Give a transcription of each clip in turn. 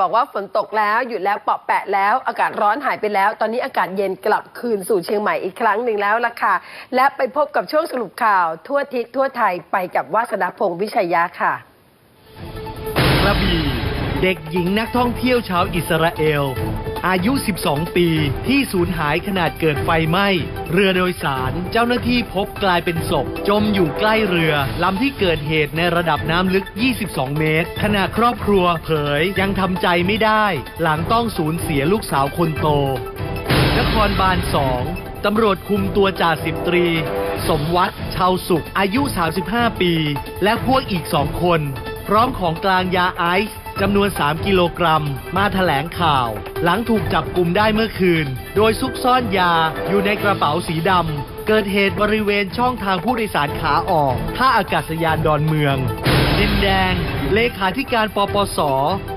บอกว่าฝนตกแล้วหยุดแล้วเปาะแปะแล้ว อากาศร้อนหายไปแล้ว ตอนนี้อากาศเย็นกลับคืนสู่เชียงใหม่อีกครั้งหนึ่งแล้วล่ะค่ะ และไปพบกับช่วงสรุปข่าว ทั่วทิศทั่วไทยไปกับวาสนาพงศ์วิชัยยะค่ะกระบี่เด็กหญิงนักท่องเที่ยวชาวอิสราเอล อายุ 12 ปี ที่สูญหายขนาดเกิดไฟไหม้ เรือโดยสารเจ้าหน้าที่พบกลายเป็นศพ จมอยู่ใกล้เรือลำที่เกิดเหตุในระดับน้ำลึก 22 เมตร ขณะครอบครัวเผยยังทำใจไม่ได้ หลังต้องสูญเสียลูกสาวคนโต นครบาลสองตำรวจคุมตัวจ่าสิบตรี สมวัตชาวสุขอายุ 35 ปี และพวกอีกสองคน พร้อมของกลางยาไอซ์ จำนวน 3 กิโลกรัม มาแถลงข่าว หลังถูกจับกลุ่มได้เมื่อคืน โดยซุกซ่อนยาอยู่ในกระเป๋าสีดำ เกิดเหตุบริเวณช่องทางผู้โดยสารขาออกท่าอากาศยานดอนเมือง ดินแดง เลขาธิการปปส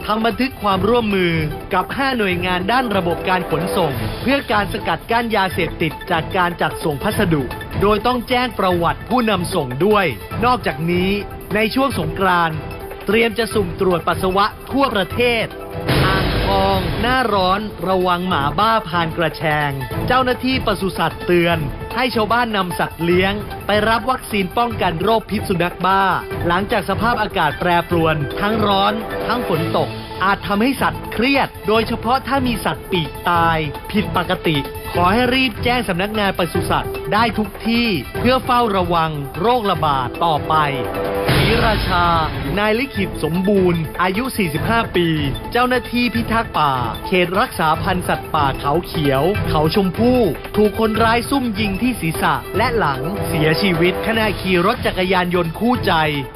ทำบันทึกความร่วมมือกับ 5 หน่วยงานด้านระบบการขนส่ง เพื่อการสกัดกั้นยาเสพติดจากการจัดส่งพัสดุ โดยต้องแจ้งประวัติผู้นำส่งด้วย นอกจากนี้ในช่วงสงกรานต์ เตรียมจะสุ่มตรวจปัสสาวะทั่วประเทศ อ่างทอง หน้าร้อนระวังหมาบ้าพานกระแชง เจ้าหน้าที่ปศุสัตว์เตือน ให้ชาวบ้านนำสัตว์เลี้ยง ไปรับวัคซีนป้องกันโรคพิษสุนัขบ้า หลังจากสภาพอากาศแปรปรวน ทั้งร้อน ทั้งฝนตก อาจทำให้สัตว์เครียด โดยเฉพาะถ้ามีสัตว์ปีกตาย ผิดปกติ ขอให้รีบแจ้งสำนักงานปศุสัตว์ได้ทุกที่เพื่อเฝ้าระวังโรคระบาดต่อไป รีราชา นายลิขิตสมบูรณ์ อายุ 45 ปี เจ้าหน้าที่พิทักษ์ป่า เขตรักษาพันธุ์สัตว์ป่าเขาเขียว เขาชมพู่ ถูกคนร้ายซุ่มยิงที่ศีรษะและหลังเสียชีวิตขณะขี่รถจักรยานยนต์คู่ใจ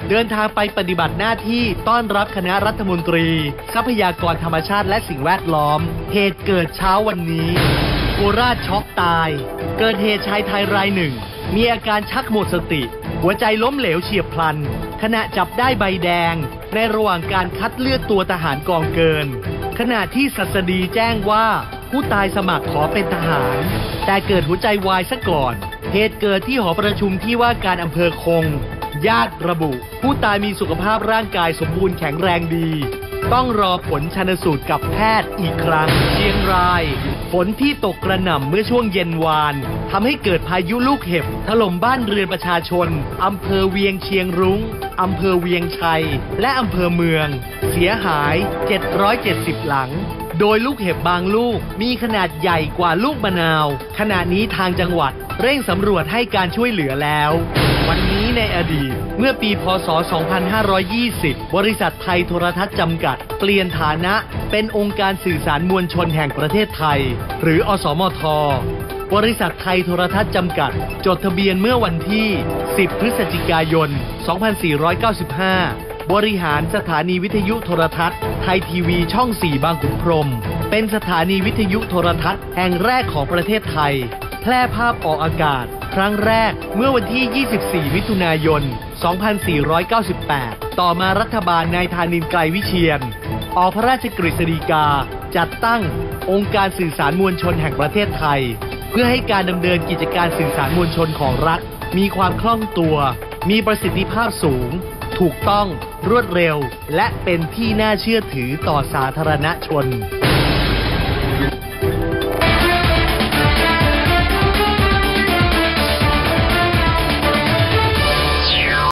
เดินทางไปปฏิบัติหน้าที่ต้อนรับคณะรัฐมนตรี ทรัพยากรธรรมชาติและสิ่งแวดล้อม เหตุเกิดเช้าวันนี้โคราชช็อกตาย เกิดเหตุชายไทยรายหนึ่ง มีอาการชักหมดสติ หัวใจล้มเหลวเฉียบพลัน ขณะจับได้ใบแดง ในระหว่างการคัดเลือกตัวทหารกองเกิน ขณะที่สัสดีแจ้งว่าผู้ตายสมัครขอเป็นทหาร แต่เกิดหัวใจวายซะก่อน เหตุเกิดที่หอประชุมที่ว่าการอำเภอคง ญาติระบุ ผู้ตายมีสุขภาพร่างกายสมบูรณ์แข็งแรงดี ต้องรอผลชันสูตรกับแพทย์อีกครั้ง เชียงราย ฝนที่ตกกระหน่ำเมื่อช่วงเย็นวานทำให้เกิดพายุลูกเห็บถล่มบ้านเรือนประชาชนอำเภอเวียงเชียงรุง้งอำเภอเวียงชัย และอำเภอเมือง เสียหาย 770 หลัง โดยลูกเห็บบางลูกมีขนาดใหญ่กว่าลูกมะนาว ขณะนี้ทางจังหวัดเร่งสำรวจให้การช่วยเหลือแล้ว วันนี้ในอดีต เมื่อปีพศ 2520 บริษัทไทยโทรทัศน์จำกัด เปลี่ยนฐานะเป็นองค์การสื่อสารมวลชนแห่งประเทศไทย หรืออสมท บริษัทไทยโทรทัศน์จำกัด จดทะเบียนเมื่อวันที่ 10 พฤศจิกายน 2495 บริหารสถานีวิทยุโทรทัศน์ ไทยทีวีช่อง 4 บางขุนพรหมเป็นสถานีวิทยุโทรทัศน์แห่งแรกของประเทศไทย ร่ภาพออกอากาศ ครั้งแรกเมื่อวันที่ 24 มิถุนายน 2498 ต่อมารัฐบาลนายธานินไกรวิเชียน ออกพระราชกฤษฎีกา จัดตั้งองค์การสื่อสารมวลชนแห่งประเทศไทย เพื่อให้การดำเนินกิจการสื่อสารมวลชนของรัฐ มีความคล่องตัว มีประสิทธิภาพสูง ถูกต้องรวดเร็ว และเป็นที่น่าเชื่อถือต่อสาธารณชน